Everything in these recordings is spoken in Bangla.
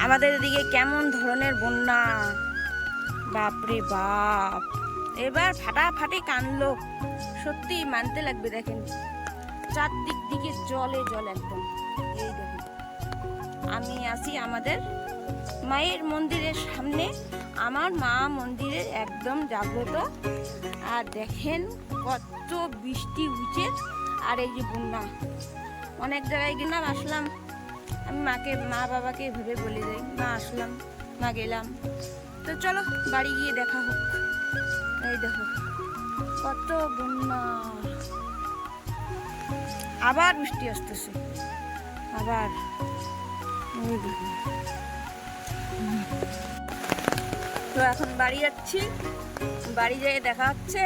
আমাদের এদিকে কেমন ধরনের বন্যা? বাপরে বাপ। এবার ফাটাফাটি কানলো সত্যি মানতে লাগবে দেখেন। চারদিক দিকে জলে জল একদম। এই দেখুন। আমি আছি আমাদের মায়ের মন্দিরের সামনে। আমার মা মন্দিরের একদম জাগ্রত। আর দেখেন কত বৃষ্টি উঠে আর এই যে বন্যা। অনেক জায়গায় গেলাম আসলাম। আমি মাকে, মা বাবাকে ভেবে বলে যাই। মা আসলাম, মা গেলাম। তো চলো, বাড়ি গিয়ে দেখা হোক। এই দেখো, কত বন্যা। আবার বৃষ্টি আসতেছে। আবার। তো এখন বাড়ি যাচ্ছি। বাড়ি যেয়ে দেখা হচ্ছে।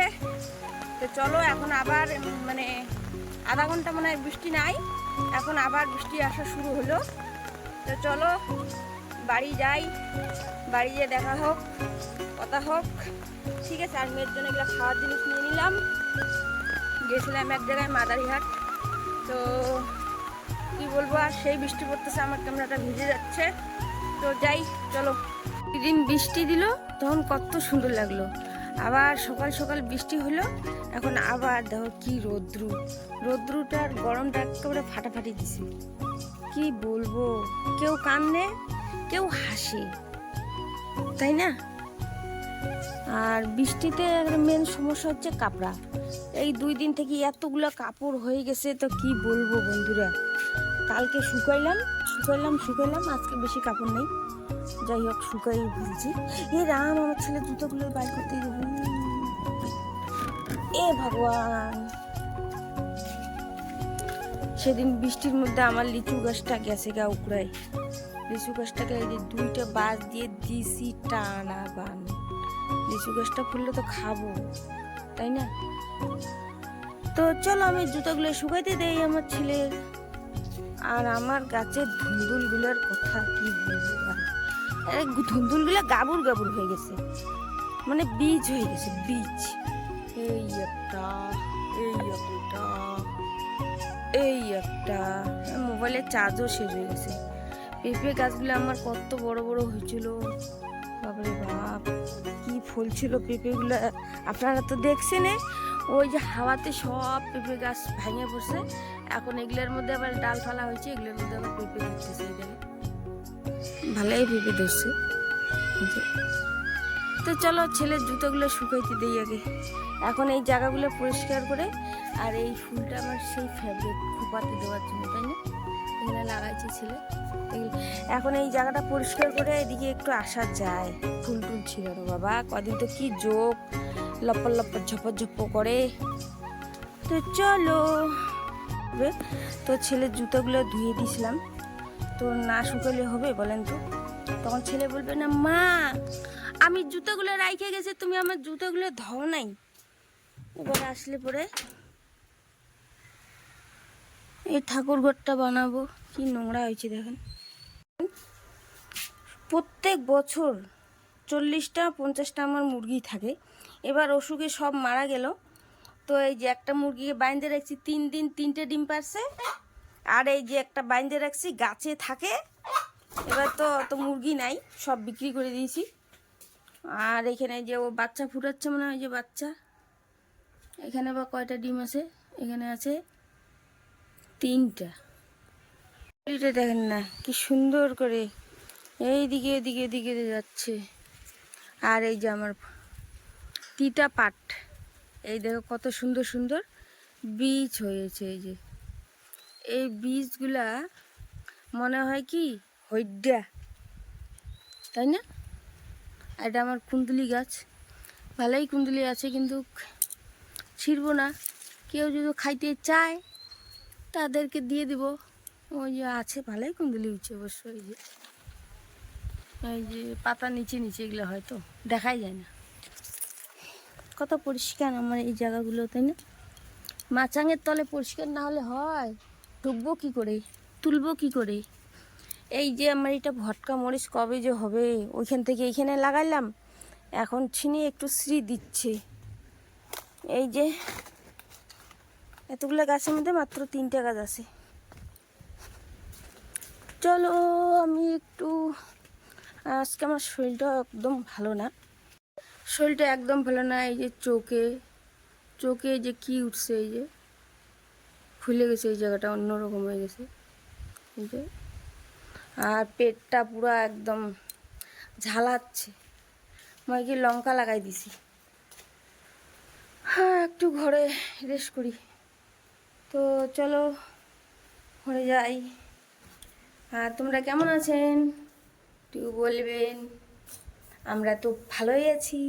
তো চলো, এখন আবার মানে আধা ঘণ্টা মনে হয় বৃষ্টি নাই, এখন আবার বৃষ্টি আসা শুরু হলো। তো চলো, বাড়ি যাই, বাড়ি গিয়ে দেখা হোক, কথা হোক। ঠিক আছে, আর মেয়ের জন্য এগুলো খাওয়ার জিনিস নিয়ে নিলাম। গেছিলাম এক জায়গায় মাদারিহাট। তো কি বলব, আর সেই বৃষ্টি পড়তেছে, আমার ক্যামেরাটা ভিজে যাচ্ছে। তো যাই, চলো। দিন বৃষ্টি দিল, তখন কত সুন্দর লাগল। আবার সকাল সকাল বৃষ্টি হলো, এখন আবার দেখো কি রৌদ্রু। রৌদ্রুটার গরমটা একেবারে ফাটাফাটি দিছে। কি বলব? কেউ কান্দে, কেউ হাসে। তাই না? আর বৃষ্টিতে মেন সমস্যা হচ্ছে কাপড়া। এই দুই দিন থেকে এতগুলো কাপড় হয়ে গেছে, তো কি বলব বন্ধুরা? কালকে শুকাইলাম শুকাইলাম শুকাইলাম আজকে বেশি কাপড় নেই। যাই হোক, শুকাই ফেলছি এ রাম, আমার ছেলে জুতোগুলো বাইর করতে এ ভগবান। সেদিন বৃষ্টির মধ্যে আমার লিচু গাছটা গেছে গা উকড়াই লিচু গাছটাকে এই যে দুইটা বাস দিয়ে দিছি টানা বান। লিচু গাছটা ফুললে তো খাব, তাই না? তো চলো আমি জুতোগুলো শুকাইতে দেই আমার ছেলের। আর আমার গাছের ধুন্দুলগুলোর কথা কি বলব ধুন্দুলগুলো গাবুর গাবুর হয়ে গেছে। মানে বীজ হয়ে গেছে, বীজ। এই একটা এই একটা এই একটা। মোবাইলের চার্জও শেষ হয়ে গেছে। পেঁপে গাছগুলো আমার কত বড় বড় হয়েছিল। বাবারে বাপ, কি ফুল ছিল পেঁপেগুলো। আপনারা তো দেখছেন ওই যে হাওয়াতে সব পেঁপে গাছ ভেঙে পড়ছে। এখন এগুলোর মধ্যে আবার ডাল ফালা হয়েছে, এগুলোর মধ্যে আবার পেঁপে ধরতেছে এই দেখেন ভালোই পেঁপে ধরছে। তো চলো ছেলের জুতোগুলো শুকাইতে দিই আগে। এখন এই জায়গাগুলো পরিষ্কার করে আর এই ফুলটা আমার সেই ফেভারিট খোপাতে দেওয়ার জন্য, তাই না? এখানে লাগাইছে ছেলে। এখন এই জায়গাটা পরিষ্কার করে এদিকে একটু আসা যায়। ফুল টুল ছিল বাবা, কদিন তো কি যোগ। লপ্পর লপ্পর ঝপর ঝপ্প করে। তো চলো। তো ছেলের জুতোগুলো ধুয়ে দিয়েছিলাম। তো না শুকালে হবে বলেন তো? তখন ছেলে বলবে, না, মা, আমি জুতোগুলো রাইখে গেছে, তুমি আমার জুতোগুলো ধও নাই। এবার আসলে পরে এই ঠাকুর ঘরটা বানাবো। কি নোংরা হয়েছে দেখেন। প্রত্যেক বছর চল্লিশটা, পঞ্চাশটা আমার মুরগি থাকে। এবার অসুখে সব মারা গেল। তো এই যে একটা মুরগিকে বাইন্দে রাখছি, তিন দিন তিনটে ডিম পারছে। আর এই যে একটা বাইন্দে রাখছি, গাছে থাকে। এবার তো অত মুরগি নাই, সব বিক্রি করে দিয়েছি। আর এখানে যে ও বাচ্চা ফুটাচ্ছে মনে হয়, যে বাচ্চা। এখানে বা কয়টা ডিম আছে? এখানে আছে তিনটা। এটা দেখেন না, কি সুন্দর করে। এইদিকে, এদিকে এদিকে যাচ্ছে। আর এই যে আমার তিতা পাট। এই দেখো কত সুন্দর সুন্দর বীজ হয়েছে এই যে। এই বীজগুলা মনে হয় কি হইডা তাই না? এটা আমার কুন্দুলি গাছ। ভালোই কুন্দুলি আছে কিন্তু ছিড়বো না। কেউ যদি খাইতে চায়, তাদেরকে দিয়ে দিব। ওই যে আছে ভালোই কুন্দুলি উঠছে অবশ্যই এই যে। এই যে পাতা নিচে নিচে এগুলো হয়তো দেখাই যায় না। কত পরিষ্কার আমার এই জায়গাগুলো, তাই না? মাচাঙের তলে পরিষ্কার না হলে হয়? ঢুকবো কি করে? তুলবো কি করে? এই যে আমার এটা ভটকা মরিচ কবে যে হবে? ওইখান থেকে এইখানে লাগাইলাম। এখন ছিনে একটু শ্রী দিচ্ছে। এই যে এতগুলো গাছের মধ্যে মাত্র তিনটে গাছ আছে। চলো আমি একটু, আজকে আমার শরীরটা একদম ভালো না। শরীরটা একদম ভালো না, এই যে চোখে চোখে যে কি উঠছে, এই যে ফুলে গেছে, এই জায়গাটা অন্যরকম হয়ে গেছে, এই যে। আর পেটটা পুরো একদম ঝালাচ্ছে। মই কি লঙ্কা লাগাই দিছি। হ্যাঁ একটু ঘরে রেস্ট করি। তো চলো, ঘরে যাই। আর তোমরা কেমন আছেন? একটু বলবেন। আমরা তো ভালোই আছি।